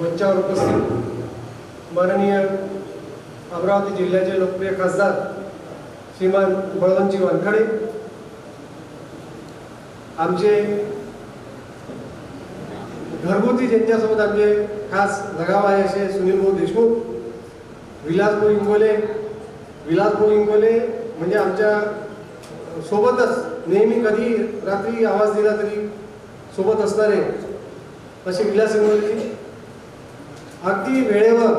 मंचावर उपस्थित माननीय अमरावती जिल्ह्याचे लोकप्रिय खासदार श्रीमान बळवंतजी वानखडे आमचे घरगुती ज्यांच्यासोबत आमचे खास लगाव आहे असे सुनील भाऊ देशमुख विलासभाऊ इंगोले विलासभाऊ इंगोले म्हणजे आमच्या सोबतच नेहमी कधी रात्री आवाज दिला तरी सोबत असणारे असे विलास इंगोले अगदी वेळेवर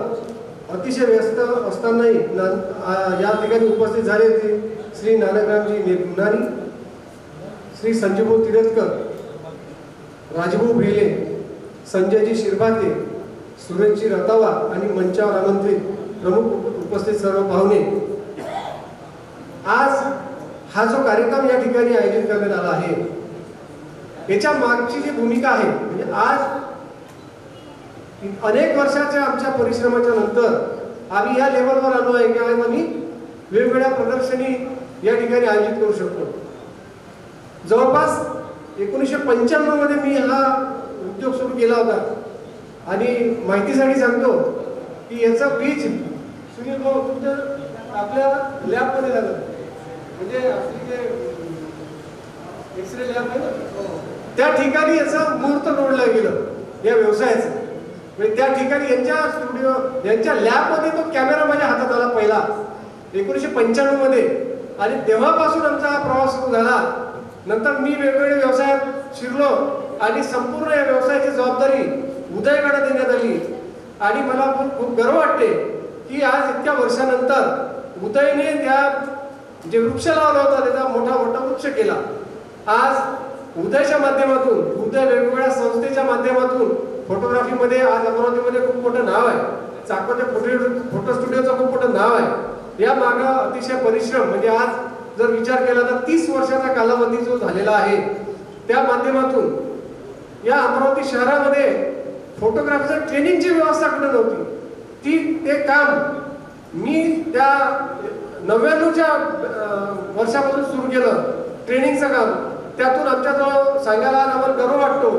अतिशय व्यस्त असतानाही ना- या ठिकाणी उपस्थित झाले ते श्री नानकरामजी निर्गुणानी श्री संजीवभाऊ तिरथकर राजभाऊ भेले संजयजी शिरभाते सुरेशजी रतावा आणि मंचावर आमंत्रित प्रमुख उपस्थित सर्व पाहुणे. आज हा जो कार्यक्रम या ठिकाणी आयोजित करण्यात आला आहे याच्या मागची जी भूमिका आहे म्हणजे आज अनेक वर्षाच्या आमच्या परिश्रमाच्या नंतर आम्ही या लेवलवर आलो आहे की आज आम्ही वेगवेगळ्या प्रदर्शनी या ठिकाणी आयोजित करू शकतो. जवळपास एकोणीसशे पंच्याण्णवमध्ये मी हा उद्योग सुरू केला होता. आणि माहितीसाठी सांगतो की याचा बीज सुनील भाऊ तुमच्या आपल्या लॅबमध्ये झालं. म्हणजे आपली जे एक्सरे लॅब आहे ना? त्या ठिकाणी याचं मुहूर्त जोडलं गेलं. या व्यवसायाचं. म्हणजे त्या ठिकाणी यांच्या स्टुडिओ यांच्या लॅबमध्ये तो कॅमेरा माझ्या हातात आला पहिला. एकोणीसशे पंच्याण्णवमध्ये आणि तेव्हापासून आमचा हा प्रवास सुरू झाला. नंतर मी वेगवेगळ्या व्यवसायात शिरलो आणि संपूर्ण या व्यवसायाची जबाबदारी उदयगडा देण्यात आली. आणि मला खूप गर्व वाटते की आज इतक्या वर्षानंतर उदयने त्या जे वृक्ष लावला होता त्याचा मोठा मोठा वृक्ष केला. आज उदयच्या माध्यमातून उदय वेगवेगळ्या संस्थेच्या माध्यमातून फोटोग्राफीमध्ये आज अमरावतीमध्ये खूप मोठं नाव आहे. चाकवच्या फोटो फोटो स्टुडिओचं खूप मोठं नाव आहे. या मागं अतिशय परिश्रम म्हणजे आज जर विचार केला तर तीस वर्षाचा कालावधी जो झालेला आहे त्या माध्यमातून या अमरावती शहरामध्ये फोटोग्राफीचं ट्रेनिंगची व्यवस्था कुठे नव्हती? ती ते काम मी त्या नव्याण्णवच्या वर्षापासून सुरू केलं ट्रेनिंगचं काम. त्यातून आमच्याजवळ सांगायला आम्हाला गर्व वाटतो.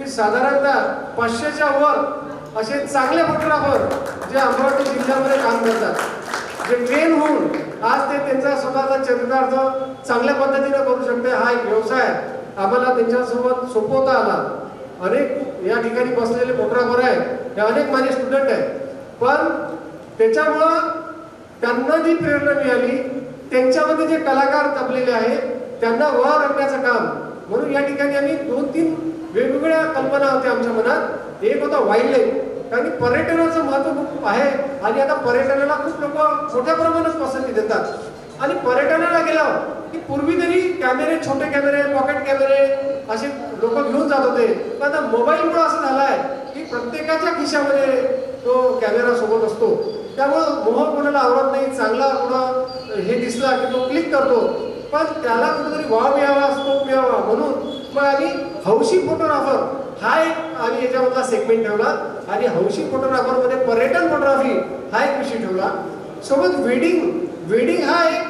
की साधारणतः पाचशेच्या वर असे चांगले फोटोग्राफर जे अमरावती जिल्ह्यामध्ये काम करतात. जे ट्रेन होऊन आज ते त्यांचा स्वतःचा चरितार्थ चांगल्या पद्धतीने करू शकते हा एक व्यवसाय आम्हाला त्यांच्यासोबत सोपवता आला. अनेक या ठिकाणी बसलेले फोटोग्राफर आहे हे अनेक माझे स्टुडंट आहेत. पण त्याच्यामुळं त्यांना जी प्रेरणा मिळाली त्यांच्यामध्ये जे कलाकार जपलेले आहेत त्यांना वर आणण्याचं काम. म्हणून या ठिकाणी आम्ही दोन तीन वेगवेगळ्या कल्पना होत्या आमच्या मनात. एक होता वाईल्ड लाईफ कारण की पर्यटनाचं महत्त्व खूप आहे आणि आता पर्यटनाला खूप लोक मोठ्या प्रमाणात पसंती देतात. आणि पर्यटनाला गेल्यावर की पूर्वी तरी कॅमेरे छोटे कॅमेरे पॉकेट कॅमेरे असे लोक घेऊन जात होते. पण आता मोबाईलमुळे असं झालं आहे की प्रत्येकाच्या खिशामध्ये तो कॅमेरा सोबत असतो. त्यामुळं मोह कोणाला आवडत नाही चांगला कोणा हे दिसला की तो क्लिक करतो. पण त्याला कुठेतरी वाव मिळावा स्कोप मिळावा म्हणून मग आम्ही हौशी फोटोग्राफर हा एक आम्ही याच्यामधला सेगमेंट ठेवला. आणि हौशी फोटोग्राफरमध्ये पर्यटन फोटोग्राफी हा एक विषय ठेवला. सोबत वेडिंग वेडिंग हा एक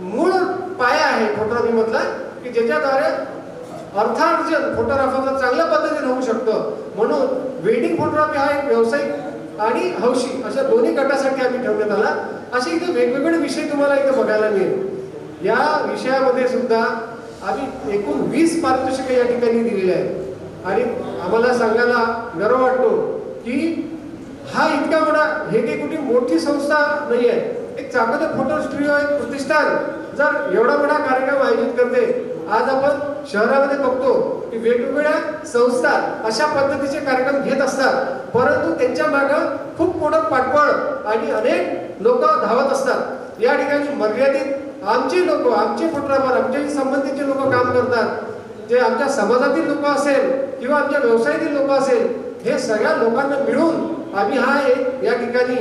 मूळ पाया आहे फोटोग्राफीमधला की ज्याच्याद्वारे अर्थार्जन फोटोग्राफरचं चांगल्या पद्धतीने होऊ शकतं. म्हणून वेडिंग फोटोग्राफी हा एक व्यावसायिक आणि हौशी अशा दोन्ही गटासाठी आम्ही ठेवण्यात आला. असे इथे वेगवेगळे विषय तुम्हाला इथे बघायला मिळेल. या विषयामध्ये सुद्धा आम्ही एकूण वीस पारितोषिकं या ठिकाणी दिलेली आहेत. आणि आम्हाला सांगायला गर्व वाटतो की हा इतका मोठा हे काही कुठे मोठी संस्था नाही आहे. एक चांगलं फोटो स्टुडिओ एक प्रतिष्ठान. जर एवढा मोठा कार्यक्रम आयोजित करते आज आपण शहरामध्ये बघतो की वेगवेगळ्या संस्था अशा पद्धतीचे कार्यक्रम घेत असतात. परंतु त्यांच्या मागं खूप मोठं पाठबळ आणि अनेक लोक धावत असतात. या ठिकाणी मर्यादित आमचे लोक आमचे फोटोग्राफर आमच्याशी संबंधित काम करतात. जे आमच्या समाजातील लोक असेल किंवा आमच्या व्यवसायातील लोक असेल हे सगळ्या लोकांना मिळून आम्ही हा एक या ठिकाणी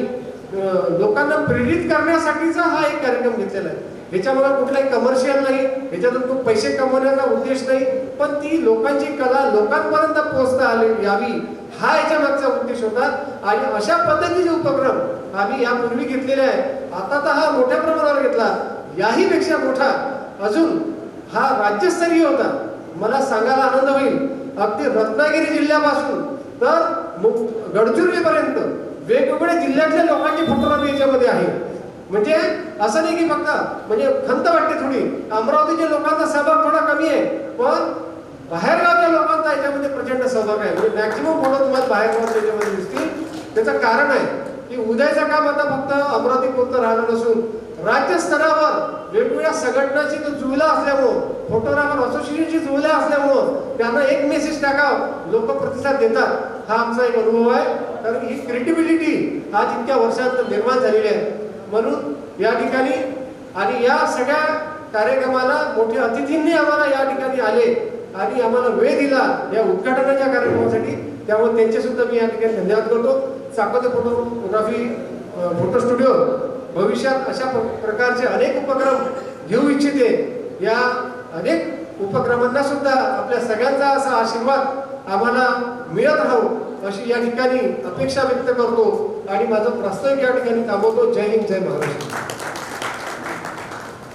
लोकांना प्रेरित करण्यासाठीचा हा एक कार्यक्रम घेतलेला आहे. ह्याच्यामध्ये कुठलाही कमर्शियल नाही ह्याच्यातून खूप पैसे कमवण्याचा उद्देश नाही पण ती लोकांची कला लोकांपर्यंत पोहोचता आली यावी हा याच्या मागचा उद्देश होता. आणि अशा पद्धतीचे उपक्रम आम्ही यापूर्वी घेतलेले आहे. आता तर हा मोठ्या प्रमाणावर घेतला. याही पेक्षा मोठा अजून हा राज्यस्तरीय होता. मला सांगायला आनंद होईल. अगदी रत्नागिरी जिल्ह्यापासून तर मु- गडचिरोलीपर्यंत वेगवेगळ्या जिल्ह्यातल्या लोकांची फोटोग्राफी याच्यामध्ये आहे. म्हणजे असं नाही की फक्त म्हणजे खंत वाटते थोडी. अमरावतीच्या लोकांचा सहभाग थोडा कमी आहे पण बाहेरगावच्या लोकांचा याच्यामध्ये प्रचंड सहभाग आहे. म्हणजे मॅक्सिमम फोटो तुम्हाला बाहेरगावच्या याच्यामध्ये दिसतील. त्याचं कारण आहे की उद्याचं काम आता फक्त अमरावती पुरतं राहिलं नसून राज्य स्तरावर वेगवेगळ्या संघटनाची तो जुळला असल्यामुळं फोटोग्राफर असोसिएशनची जुळल्या असल्यामुळं त्यांना एक मेसेज टाकावं. लोक प्रतिसाद देतात. हा आमचा एक अनुभव आहे. कारण ही क्रिएटिव्हिटी आज इतक्या वर्षात निर्माण झालेली आहे. म्हणून या ठिकाणी आणि या सगळ्या कार्यक्रमाला मोठ्या अतिथींनी आम्हाला या ठिकाणी आले आणि आम्हाला वेळ दिला या उद्घाटनाच्या कार्यक्रमासाठी. त्यामुळे त्यांचे सुद्धा मी या ठिकाणी धन्यवाद करतो. चाकोते फोटोग्राफी फोटो स्टुडिओ भविष्यात अशा प्रकारचे अनेक उपक्रम घेऊ इच्छिते. या अनेक उपक्रमांना सुद्धा आपल्या सगळ्यांचा असा आशीर्वाद आम्हाला मिळत राहू अशी या ठिकाणी अपेक्षा व्यक्त करतो. आणि माझं प्रास्ताविक या ठिकाणी थांबवतो. जय हिंद जय महाराष्ट्र.